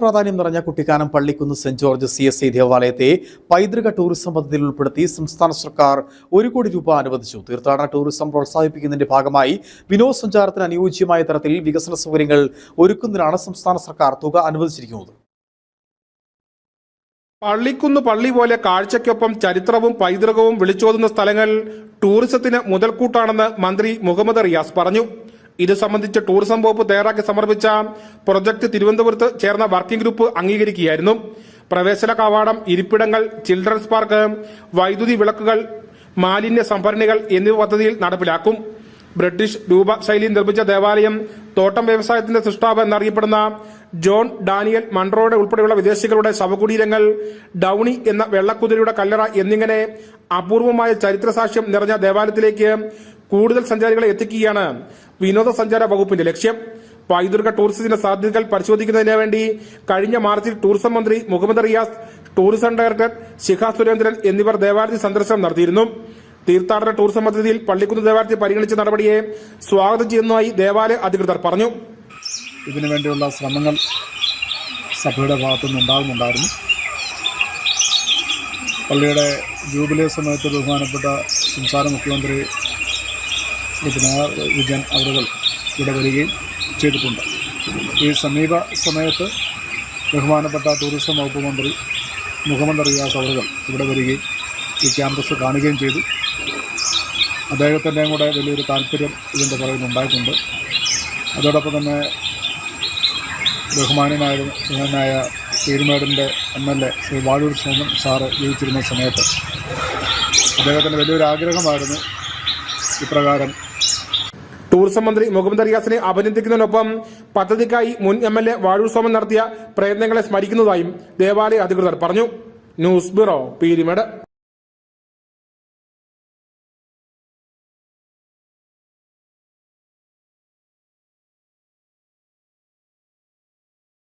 പ്രാധാന്യം നിറഞ്ഞ Kuttikkanam Pallikkunnu saint George C S I ദേവാലയത്തെ പൈതൃക ടൂറിസം പദ്ധതിയിൽ ഉൾപ്പെടുത്തി സംസ്ഥാന സർക്കാർ ഒരു കോടി രൂപ അനുവദിച്ചു. തീർത്ഥാടന ടൂറിസം പ്രോത്സാഹിപ്പിക്കുന്നതിന്റെ ഭാഗമായി വിനോദസഞ്ചാരത്തിന് അനുയോജ്യമായ തരത്തിൽ വികസന സൗകര്യങ്ങൾ ഒരുക്കുന്നതിനാണ് സംസ്ഥാന സർക്കാർ തുക അനുവദിച്ചിരിക്കുന്നത്. പള്ളിക്കുന്ന് പള്ളി പോലെ കാഴ്ചയ്ക്കൊപ്പം ചരിത്രവും പൈതൃകവും വിളിച്ചോതുന്ന സ്ഥലങ്ങൾ ടൂറിസത്തിന് മുതൽക്കൂട്ടാണെന്ന് മന്ത്രി മുഹമ്മദ് റിയാസ് പറഞ്ഞു. ഇത് സംബന്ധിച്ച് ടൂറിസം വകുപ്പ് തയ്യാറാക്കി സമർപ്പിച്ച പ്രൊജക്ട് തിരുവനന്തപുരത്ത് ചേർന്ന വർക്കിംഗ് ഗ്രൂപ്പ് അംഗീകരിക്കുകയായിരുന്നു. പ്രവേശന കവാടം ഇരിപ്പിടങ്ങൾ ചിൽഡ്രൻസ് പാർക്ക് വൈദ്യുതി വിളക്കുകൾ മാലിന്യ സംഭരണികൾ എന്നിവ പദ്ധതിയിൽ നടപ്പിലാക്കും. ബ്രിട്ടീഷ് രൂപ ശൈലി നിർമ്മിച്ച ദേവാലയം തോട്ടം വ്യവസായത്തിന്റെ സൃഷ്ടാവ് എന്നറിയപ്പെടുന്ന ജോൺ ഡാനിയൽ മൺട്രോയുടെ ഉൾപ്പെടെയുള്ള വിദേശികളുടെ ശവകുടീരങ്ങൾ ഡൌണി എന്ന വെള്ളക്കുതിരയുടെ കല്ലറ എന്നിങ്ങനെ അപൂർവമായ ചരിത്രസാക്ഷ്യം നിറഞ്ഞ ദേവാലയത്തിലേക്ക് കൂടുതൽ സഞ്ചാരികളെ എത്തിക്കുകയാണ് വിനോദസഞ്ചാര വകുപ്പിന്റെ ലക്ഷ്യം. പൈതൃക ടൂറിസത്തിന്റെ സാധ്യതകൾ പരിശോധിക്കുന്നതിന് വേണ്ടി കഴിഞ്ഞ മാർച്ചിൽ ടൂറിസം മന്ത്രി മുഹമ്മദ് റിയാസ് ടൂറിസം ഡയറക്ടർ ശിഖ സുരേന്ദ്രൻ എന്നിവർ ദേവാലയത്തിൽ സന്ദർശനം നടത്തിയിരുന്നു. തീർത്ഥാടന ടൂറിസം പദ്ധതിയിൽ പള്ളിക്കുന്ന് ദേവാലയത്തിൽ പരിഗണിച്ച നടപടിയെ സ്വാഗതം ചെയ്യുന്നതായി ദേവാലയ അധികൃതർ പറഞ്ഞു. ഇതിനുവേണ്ടിയുള്ള ശ്രമങ്ങൾ സഭയുടെ ഭാഗത്തുനിന്ന് ഉണ്ടാകുന്നുണ്ടായിരുന്നു. പള്ളിയുടെ ജൂബിലി സമയത്ത് ബഹുമാനപ്പെട്ട സംസ്ഥാന മുഖ്യമന്ത്രി ശ്രീ പിണറായി വിജയൻ അവരുകൾ ഇവിടെ വരികയും ചെയ്തിട്ടുണ്ട്. ഈ സമീപ സമയത്ത് ബഹുമാനപ്പെട്ട ടൂറിസം വകുപ്പ് മന്ത്രി മുഹമ്മദ് റിയാസ് അവരുകൾ ഇവിടെ വരികയും ഈ ക്യാമ്പസ് കാണുകയും ചെയ്തു. അദ്ദേഹത്തിന്റെയും കൂടെ വലിയൊരു താല്പര്യം ഇതിന്റെ പുറകിൽ ഉണ്ടായിട്ടുണ്ട്. അതോടൊപ്പം തന്നെ ബഹുമാനനായ ബഹുമാനായ പീരുമേടിന്റെ M L A Shri Vazhoor Soman sir ജീവിച്ചിരുന്ന സമയത്ത് അദ്ദേഹത്തിന്റെ വലിയൊരു ആഗ്രഹമായിരുന്നു ഇപ്രകാരം ടൂറിസം മന്ത്രി മുഹമ്മദ് റിയാസിനെ അഭിനന്ദിക്കുന്നതിനൊപ്പം പദ്ധതിക്കായി മുൻ M L A Vazhoor Soman നടത്തിയ പ്രയത്നങ്ങളെ സ്മരിക്കുന്നതായും ദേവാലയ അധികൃതർ പറഞ്ഞു. News bureau Peermade.